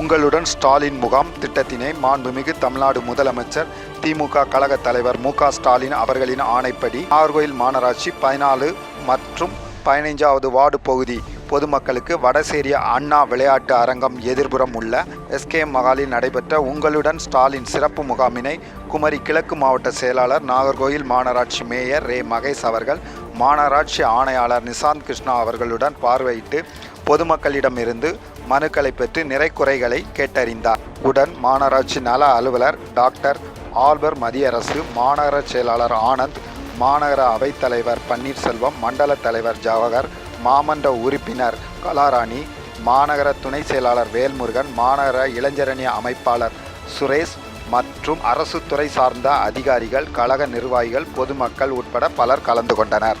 உங்களுடன் ஸ்டாலின் முகாம் திட்டத்தினை மாண்புமிகு தமிழ்நாடு முதலமைச்சர் திமுக கழக தலைவர் மு ஸ்டாலின் அவர்களின் ஆணைப்படி நாகர்கோயில் மாநகராட்சி பதினாலு மற்றும் பதினைஞ்சாவது வார்டு பகுதி பொதுமக்களுக்கு வடசேரிய அண்ணா விளையாட்டு அரங்கம் எதிர்புறம் உள்ள எஸ்கே மகாலில் நடைபெற்ற உங்களுடன் ஸ்டாலின் சிறப்பு முகாமினை குமரி கிழக்கு மாவட்ட செயலாளர் நாகர்கோயில் மாநகராட்சி மேயர் ரே மகேஷ் அவர்கள் மாநகராட்சி ஆணையாளர் நிசாந்த் கிருஷ்ணா அவர்களுடன் பார்வையிட்டு பொதுமக்களிடமிருந்து மனுக்களை பெற்று நிறைக்குறைகளை கேட்டறிந்தார். உடன் மாநகராட்சி நல அலுவலர் டாக்டர் ஆல்பர் மதியரசு மாநகர செயலாளர் ஆனந்த் மாநகர அவைத்தலைவர் பன்னீர்செல்வம் மண்டல தலைவர் ஜவஹர் மாமன்ற உறுப்பினர் கலாராணி மாநகர துணை செயலாளர் வேல்முருகன் மாநகர இளைஞரணி அமைப்பாளர் சுரேஷ் மற்றும் அரசு துறை சார்ந்த அதிகாரிகள் கழக நிர்வாகிகள் பொதுமக்கள் உட்பட பலர் கலந்து கொண்டனர்.